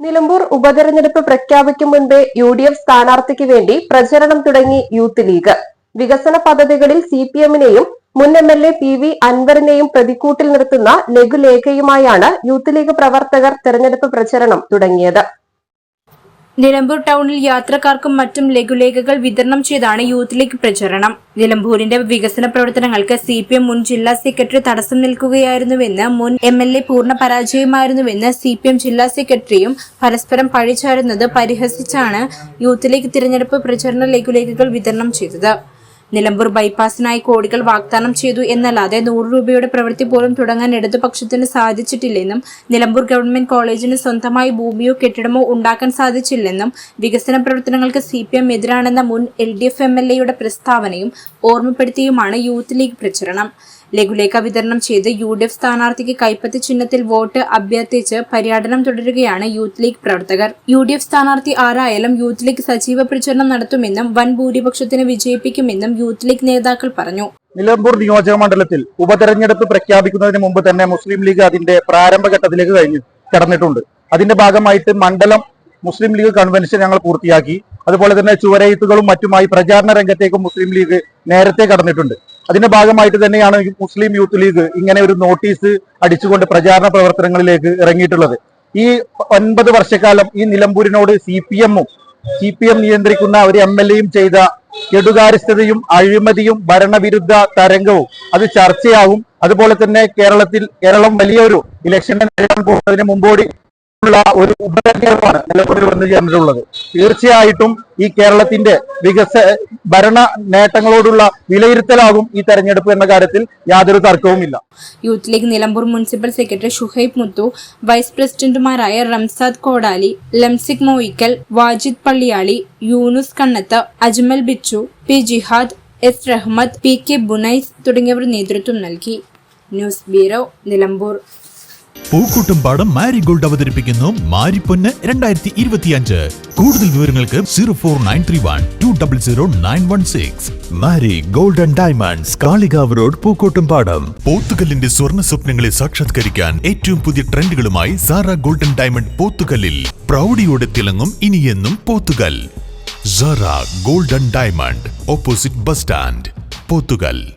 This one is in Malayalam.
നിലമ്പൂർ ഉപതെരഞ്ഞെടുപ്പ് പ്രഖ്യാപിക്കും മുൻപേ യു ഡി എഫ് സ്ഥാനാർത്ഥിക്ക് വേണ്ടി പ്രചരണം തുടങ്ങി യൂത്ത് ലീഗ്. വികസന പദ്ധതികളിൽ സി പി എമ്മിനെയും മുൻ M L A P V അൻവറിനെയും പ്രതിക്കൂട്ടിൽ നിർത്തുന്ന ലഘുലേഖയുമായാണ് യൂത്ത് ലീഗ് പ്രവർത്തകർ തെരഞ്ഞെടുപ്പ് പ്രചരണം തുടങ്ങിയത്. നിലമ്പൂർ ടൗണിൽ യാത്രക്കാർക്കും മറ്റും ലഘുലേഖകൾ വിതരണം ചെയ്താണ് യൂത്ത് ലീഗ് പ്രചരണം. നിലമ്പൂരിന്റെ വികസന പ്രവർത്തനങ്ങൾക്ക് സി പി എം മുൻ ജില്ലാ സെക്രട്ടറി തടസ്സം നിൽക്കുകയായിരുന്നുവെന്ന് മുൻ എം എൽ എ പൂർണ പരാജയമായിരുന്നുവെന്ന് സി പി എം ജില്ലാ സെക്രട്ടറിയും പരസ്പരം പഴിചാരുന്നത് പരിഹസിച്ചാണ് യൂത്ത് ലീഗ് തിരഞ്ഞെടുപ്പ് പ്രചരണ ലഘുലേഖകൾ വിതരണം ചെയ്തത്. നിലമ്പൂർ ബൈപ്പാസിനായി കോടികൾ വാഗ്ദാനം ചെയ്തു എന്നല്ലാതെ നൂറ് രൂപയുടെ പ്രവൃത്തി പോലും തുടങ്ങാൻ ഇടതുപക്ഷത്തിന് സാധിച്ചിട്ടില്ലെന്നും നിലമ്പൂർ ഗവൺമെന്റ് കോളേജിന് സ്വന്തമായി ഭൂമിയോ കെട്ടിടമോ ഉണ്ടാക്കാൻ സാധിച്ചില്ലെന്നും വികസന പ്രവർത്തനങ്ങൾക്ക് സി പി എം എതിരാണെന്ന മുൻ L D F M L എയുടെ പ്രസ്താവനയും ഓർമ്മപ്പെടുത്തിയുമാണ് യൂത്ത് ലീഗ് പ്രചരണം. ലഘുലേഖ വിതരണം ചെയ്ത് യു ഡി എഫ് സ്ഥാനാർത്ഥിക്ക് കൈപ്പത്തി ചിഹ്നത്തിൽ വോട്ട് അഭ്യർത്ഥിച്ച് പര്യടനം തുടരുകയാണ് യൂത്ത് ലീഗ് പ്രവർത്തകർ. യു ഡി എഫ് സ്ഥാനാർത്ഥി ആരായാലും യൂത്ത് ലീഗ് സജീവ പ്രചരണം നടത്തുമെന്നും വൻ ഭൂരിപക്ഷത്തിന് വിജയിപ്പിക്കുമെന്നും യൂത്ത് ലീഗ് നേതാക്കൾ പറഞ്ഞു. നിലമ്പൂർ നിയോജക മണ്ഡലത്തിൽ ഉപതെരഞ്ഞെടുപ്പ് പ്രഖ്യാപിക്കുന്നതിന് മുമ്പ് തന്നെ മുസ്ലിം ലീഗ് അതിന്റെ പ്രാരംഭഘട്ടത്തിലേക്ക് കഴിഞ്ഞു കടന്നിട്ടുണ്ട്. അതിന്റെ ഭാഗമായിട്ട് മണ്ഡലം മുസ്ലിം ലീഗ് കൺവെൻഷൻ ഞങ്ങൾ പൂർത്തിയാക്കി. അതുപോലെ തന്നെ ചുവരെഴുത്തുകളും മറ്റുമായി പ്രചാരണ രംഗത്തേക്കും മുസ്ലിം ലീഗ് നേരത്തെ കടന്നിട്ടുണ്ട്. അതിന്റെ ഭാഗമായിട്ട് തന്നെയാണ് മുസ്ലിം യൂത്ത് ലീഗ് ഇങ്ങനെ ഒരു നോട്ടീസ് അടിച്ചുകൊണ്ട് പ്രചാരണ പ്രവർത്തനങ്ങളിലേക്ക് ഇറങ്ങിയിട്ടുള്ളത്. ഈ ഒൻപത് വർഷക്കാലം ഈ നിലമ്പൂരിനോട് സി പി എമ്മും സി പി എം നിയന്ത്രിക്കുന്ന ഒരു എം എൽ എയും ചെയ്ത കെടുകാരിസ്ഥതയും അഴിമതിയും ഭരണവിരുദ്ധ തരംഗവും അത് ചർച്ചയാവും. അതുപോലെ തന്നെ കേരളത്തിൽ കേരളം വലിയൊരു ഇലക്ഷനെ നേരിടാൻ പോകുന്നതിന് മുമ്പോടി ഉള്ള ഒരു ഉപതെരഞ്ഞെടുപ്പാണ് നിലമ്പൂരിൽ വന്നു ചേർന്നിട്ടുള്ളത് തീർച്ചയായിട്ടും ഈ കേരളത്തിന്റെ വികസ ഭരണ നേട്ടങ്ങളോടുള്ള വിലയിരുത്തലാകും ഈ തെരഞ്ഞെടുപ്പ് എന്ന കാര്യത്തിൽ യാതൊരു തർക്കവുമില്ല Youth League Nilambur municipal secretary Shuhaib Muthu vice പ്രസിഡന്റുമാരായ Ramsad Kodali Lamsik Moyikkal Wajid Palliyali Yunus Kannath Ajmal Bichu P Jihad S Rahmad P K Bunais തുടങ്ങിയവർ നേതൃത്വം നൽകി. News bureau Nilambur. Pookkottumpadam Marigold അവതരിപ്പിക്കുന്നു മാരിപ്പൊന്ന് രണ്ടായിരത്തി ഇരുപത്തിയഞ്ച് കൂടുതൽ വിവരങ്ങൾക്ക് zero four nine three one two double zero nine one six. Marigold and diamonds Kalikavu road Pookkottumpadam. പോത്തുകല്ലിന്റെ സ്വർണ സ്വപ്നങ്ങളെ സാക്ഷാത്കരിക്കാൻ ഏറ്റവും പുതിയ ട്രെൻഡുകളുമായി സാറ ഗോൾഡൻ ഡയമണ്ട് പോത്തുകല്ലിൽ. പ്രൗഢിയോടെ തിളങ്ങും ഇനിയെന്നും Pothukal. Sara golden diamond opposite bus stand Pothukal.